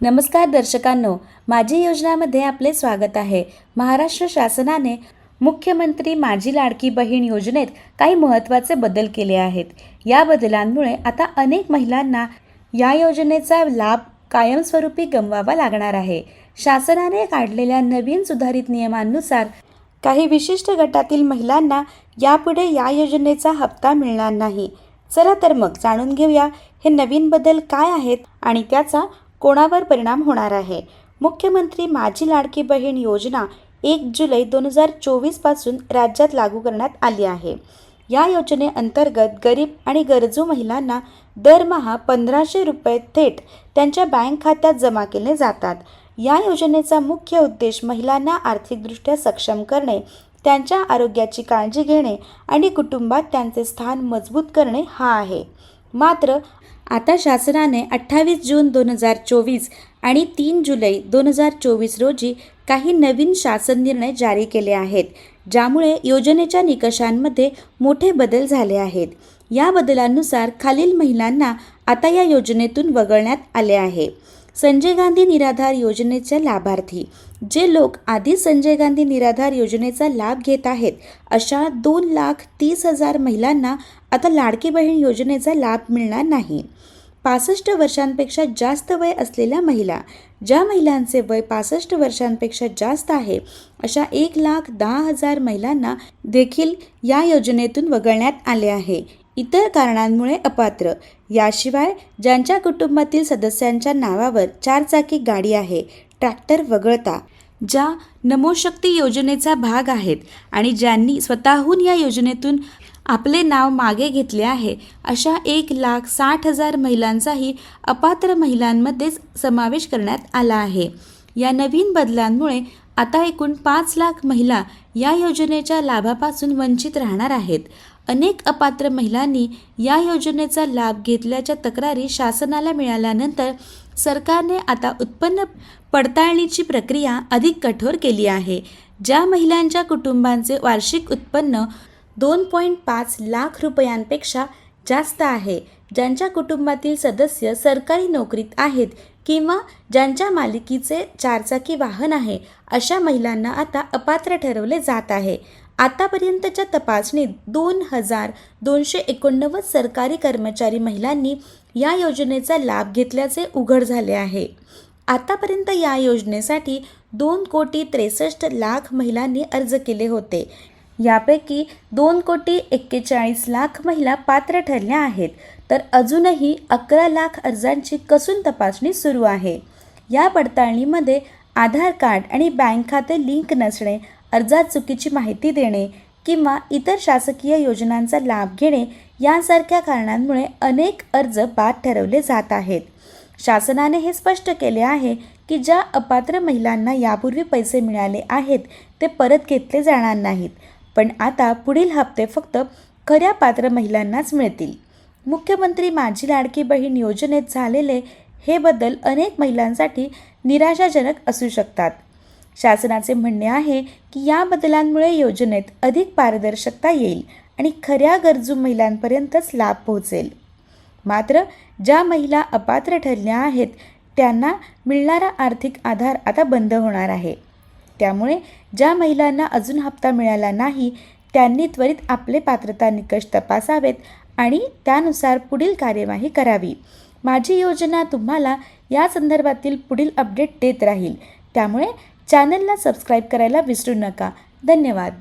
नमस्कार दर्शकांनो माझी योजनामध्ये आपले स्वागत आहे. महाराष्ट्र शासनाने मुख्यमंत्री माझी लाडकी बहीण योजनेत काही महत्त्वाचे बदल केले आहेत. या बदलांमुळे आता अनेक महिलांना या योजनेचा लाभ कायमस्वरूपी गमवावा लागणार आहे. शासनाने काढलेल्या नवीन सुधारित नियमांनुसार काही विशिष्ट गटातील महिलांना यापुढे या योजनेचा हप्ता मिळणार नाही. चला तर मग जाणून घेऊया हे नवीन बदल काय आहेत आणि त्याचा कोणावर परिणाम होणार आहे? मुख्यमंत्री माझी लाडकी बहीण योजना एक जुलै दोन हजार चोवीसपासून राज्यात लागू करण्यात आली आहे. या योजनेअंतर्गत गरीब आणि गरजू महिलांना दरमहा पंधराशे रुपये थेट त्यांच्या बँक खात्यात जमा केले जातात. या योजनेचा मुख्य उद्देश महिलांना आर्थिकदृष्ट्या सक्षम करणे त्यांच्या आरोग्याची काळजी घेणे आणि कुटुंबात त्यांचे स्थान मजबूत करणे हा आहे. मात्र आता शासनाने अठ्ठावीस जून दोन हजार चोवीस आणि तीन जुलै दोन हजार चोवीस रोजी काही नवीन शासन निर्णय जारी केले आहेत ज्यामुळे योजनेच्या निकषांमध्ये मोठे बदल झाले आहेत. या बदलांनुसार खालील महिलांना आता या योजनेतून वगळण्यात आले आहे. संजय गांधी निराधार योजनेचे लाभार्थी. जे लोक आधी संजय गांधी निराधार योजनेचा लाभ घेत आहेत अशा दोन लाख तीस हजार महिलांना आता लाडकी बहीण योजनेचा लाभ मिळणार नाही. पासष्ट वर्षांपेक्षा जास्त वय असलेल्या महिला ज्या महिलांचे वय पासष्ट वर्षांपेक्षा जास्त आहे अशा एक लाख दहा हजार महिलांना देखील या योजनेतून वगळण्यात आले आहे. इतर कारणांमुळे अपात्र. याशिवाय ज्यांच्या कुटुंबातील सदस्यांच्या नावावर चारचाकी गाडी आहे ट्रॅक्टर वगळता ज्या नमोशक्ती योजनेचा भाग आहेत आणि ज्यांनी स्वतःहून या योजनेतून आपले नाव मागे घेतले आहे अशा एक लाख साठ हजार महिलांचाही अपात्र महिलांमध्येच समावेश करण्यात आला आहे. या नवीन बदलांमुळे आता एकूण पाच लाख महिला या योजनेच्या लाभापासून वंचित राहणार आहेत. अनेक अपात्र महिलांनी या योजनेचा लाभ घेतल्याच्या तक्रारी शासनाला मिळाल्यानंतर सरकारने आता उत्पन्न पडताळणीची प्रक्रिया अधिक कठोर केली आहे. ज्या महिलांच्या कुटुंबांचे वार्षिक उत्पन्न दोन पॉईंट पाच लाख रुपयांपेक्षा जास्त आहे ज्यांच्या कुटुंबातील सदस्य सरकारी नोकरीत आहेत किंवा ज्यांच्या मालकीचे चारचाकी वाहन आहे अशा महिलांना आता अपात्र ठरवले जात आहे. आतापर्यंतच्या तपासणीत दोन हजार दोनशे एकोणनव्वद सरकारी कर्मचारी महिलांनी या योजनेचा लाभ घेतल्याचे उघड झाले आहे. आतापर्यंत या योजनेसाठी दोन कोटी त्रेसष्ट लाख महिलांनी अर्ज केले होते. यापैकी दोन कोटी एक्केचाळीस लाख महिला पात्र ठरल्या आहेत. तर अजूनही अकरा लाख अर्जांची कसून तपासणी सुरू आहे. या पडताळणीमध्ये आधार कार्ड आणि बँक खाते लिंक नसणे अर्जात चुकीची माहिती देणे किंवा इतर शासकीय योजनांचा लाभ घेणे यांसारख्या कारणांमुळे अनेक अर्ज बाद ठरवले जात आहेत. शासनाने हे स्पष्ट केले आहे की ज्या अपात्र महिलांना यापूर्वी पैसे मिळाले आहेत ते परत घेतले जाणार नाहीत. पण आता पुढील हप्ते फक्त खऱ्या पात्र महिलांनाच मिळतील. मुख्यमंत्री माझी लाडकी बहीण योजनेत झालेले हे बदल अनेक महिलांसाठी निराशाजनक असू शकतात. शासनाचे म्हणणे आहे की या बदलांमुळे योजनेत अधिक पारदर्शकता येईल आणि खऱ्या गरजू महिलांपर्यंतच लाभ पोहोचेल. मात्र ज्या महिला अपात्र ठरल्या आहेत त्यांना मिळणारा आर्थिक आधार आता बंद होणार आहे. त्यामुळे ज्या महिलांना अजून हप्ता मिळाला नाही त्यांनी त्वरित आपले पात्रता निकष तपासावेत आणि त्यानुसार पुढील कार्यवाही करावी. माझी योजना तुम्हाला या संदर्भातील पुढील अपडेट देत राहील. त्यामुळे चॅनलला सबस्क्राईब करायला विसरू नका. धन्यवाद.